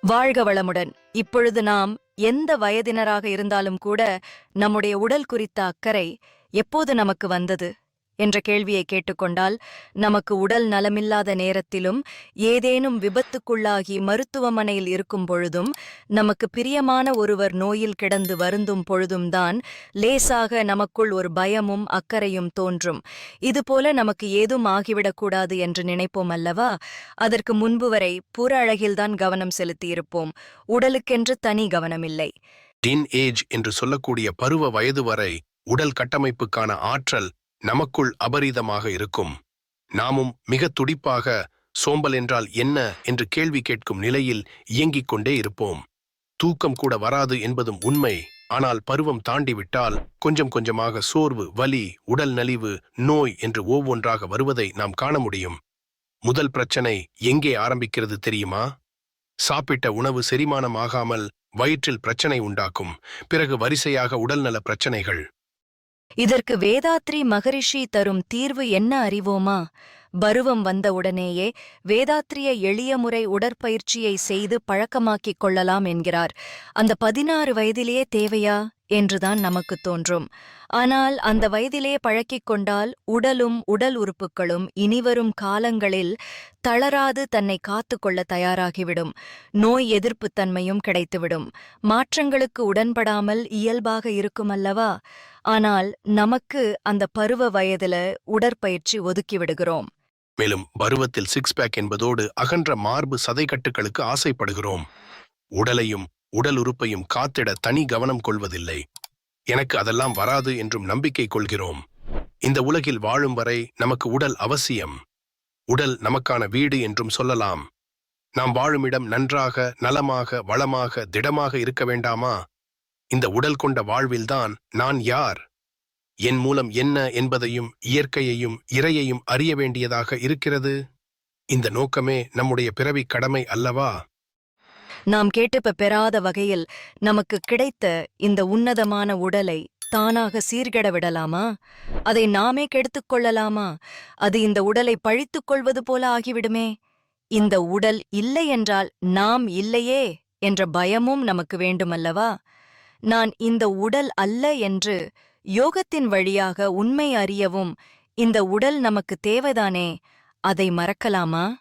வாழ்க வளமுடன். இப்பொழுது நாம் எந்த வயதினராக இருந்தாலும் கூட நம்முடைய உடல் குறித்த அக்கறை எப்போது நமக்கு வந்தது? என்ற கேள்வியை கேட்டுக்கொண்டால் நமக்கு உடல் நலமில்லாத நேரத்திலும் ஏதேனும் விபத்துக்குள்ளாகி மருத்துவமனையில் இருக்கும் பொழுதும் நமக்கு பிரியமான ஒருவர் நோயில் கிடந்து வருந்தும் பொழுதும்தான் லேசாக நமக்குள் ஒரு பயமும் அக்கறையும் தோன்றும். இதுபோல நமக்கு ஏதும் ஆகிவிடக்கூடாது என்று நினைப்போம் அல்லவா? அதற்கு முன்பு வரை புற அழகில்தான் கவனம் செலுத்தியிருப்போம். உடலுக்கென்று தனி கவனமில்லை. டின் ஏஜ் என்று சொல்லக்கூடிய பருவ வயது வரை உடல் கட்டமைப்புக்கான ஆற்றல் நமக்குள் அபரீதமாக இருக்கும். நாமும் மிக துடிப்பாக சோம்பல் என்றால் என்ன என்று கேள்வி கேட்கும் நிலையில் இயங்கிக் கொண்டே இருப்போம். தூக்கம் கூட வராது என்பதும் உண்மை. ஆனால் பருவம் தாண்டிவிட்டால் கொஞ்சம் கொஞ்சமாக சோர்வு வலி உடல் நலிவு நோய் என்று ஒவ்வொன்றாக வருவதை நாம் காண முடியும். முதல் பிரச்சனை எங்கே ஆரம்பிக்கிறது தெரியுமா? சாப்பிட்ட உணவு செரிமானமாகாமல் வயிற்றில் பிரச்சனை உண்டாக்கும். பிறகு வரிசையாக உடல்நல பிரச்சனைகள். இதற்கு வேதாத்ரி மகரிஷி தரும் தீர்வு என்ன அறிவோமா? பருவம் வந்தவுடனேயே வேதாத்ரிய எளிய முறை உடற்பயிற்சியை செய்து பழக்கமாக்கிக் கொள்ளலாம் என்கிறார். அந்த பதினாறு வயதிலேயே தேவையா? என்றுதான் நமக்கு தோன்றும். ஆனால் அந்த வயதிலே பழக்கிக் கொண்டால் உடலும் உடல் உறுப்புகளும் இனிவரும் காலங்களில் தளராது தன்னை காத்துக்கொள்ள தயாராகிவிடும். நோய் எதிர்ப்புத் தன்மையும் கிடைத்துவிடும். மாற்றங்களுக்கு உடன்படாமல் இயல்பாக இருக்குமல்லவா? ஆனால் நமக்கு அந்த பருவ வயதுல உடற்பயிற்சி ஒதுக்கி விடுகிறோம் மேலும் பருவத்தில் சிக்ஸ் பேக் என்பதோடு அகன்ற மார்பு சதைக்கட்டுகளுக்கு ஆசைப்படுகிறோம். உடலையும் உடல் உறுப்பையும் காத்திட தனி கவனம் கொள்வதில்லை. எனக்கு அதெல்லாம் வராது என்றும் நம்பிக்கை கொள்கிறோம். இந்த உலகில் வாழும் வரை நமக்கு உடல் அவசியம். உடல் நமக்கான வீடு என்றும் சொல்லலாம். நாம் வாழும் இடம் நன்றாக நலமாக வளமாக திடமாக இருக்க வேண்டாமா? இந்த உடல் கொண்ட வாழ்வில்தான் நான் யார்? என் மூலம் என்ன என்பதையும் இயற்கையையும் இறையையும் அறிய வேண்டியதாக இருக்கிறது? இந்த நோக்கமே நம்முடைய பிறவிக் கடமை அல்லவா? நாம் கேட்டுப்ப பெறாத வகையில் நமக்கு கிடைத்த இந்த உன்னதமான உடலை தானாக சீர்கெட விடலாமா? அதை நாமே கெடுத்துக் கொள்ளலாமா? அது இந்த உடலை பழித்துக் கொள்வது போல ஆகிவிடுமே? இந்த உடல் இல்லை என்றால் நாம் இல்லையே என்ற பயமும் நமக்கு வேண்டுமல்லவா? நான் இந்த உடல் அல்ல என்று யோகத்தின் வழியாக உண்மை அறியவும் இந்த உடல் நமக்கு தேவைதானே? அதை மறக்கலாமா?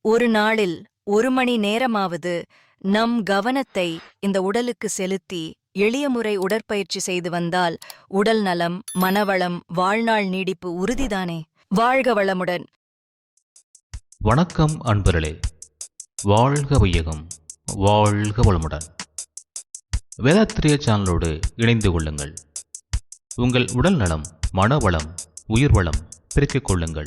ஒரு நாளில் ஒரு மணி நேரமாவது நம் கவனத்தை இந்த உடலுக்கு செலுத்தி எளிய முறை உடற்பயிற்சி செய்து வந்தால் உடல் நலம் மனவளம் வாழ்நாள் நீடிப்பு உறுதிதானே? வாழ்க வளமுடன். வணக்கம் அன்பர்களே. வாழ்க வையகம். வாழ்க வளமுடன். வேதாத்திரிய சேனலோடு இணைந்து கொள்ளுங்கள். உங்கள் உடல் நலம் மனவளம் உயிர்வளம் பிரித்துக் பெருக்கிக் கொள்ளுங்கள்.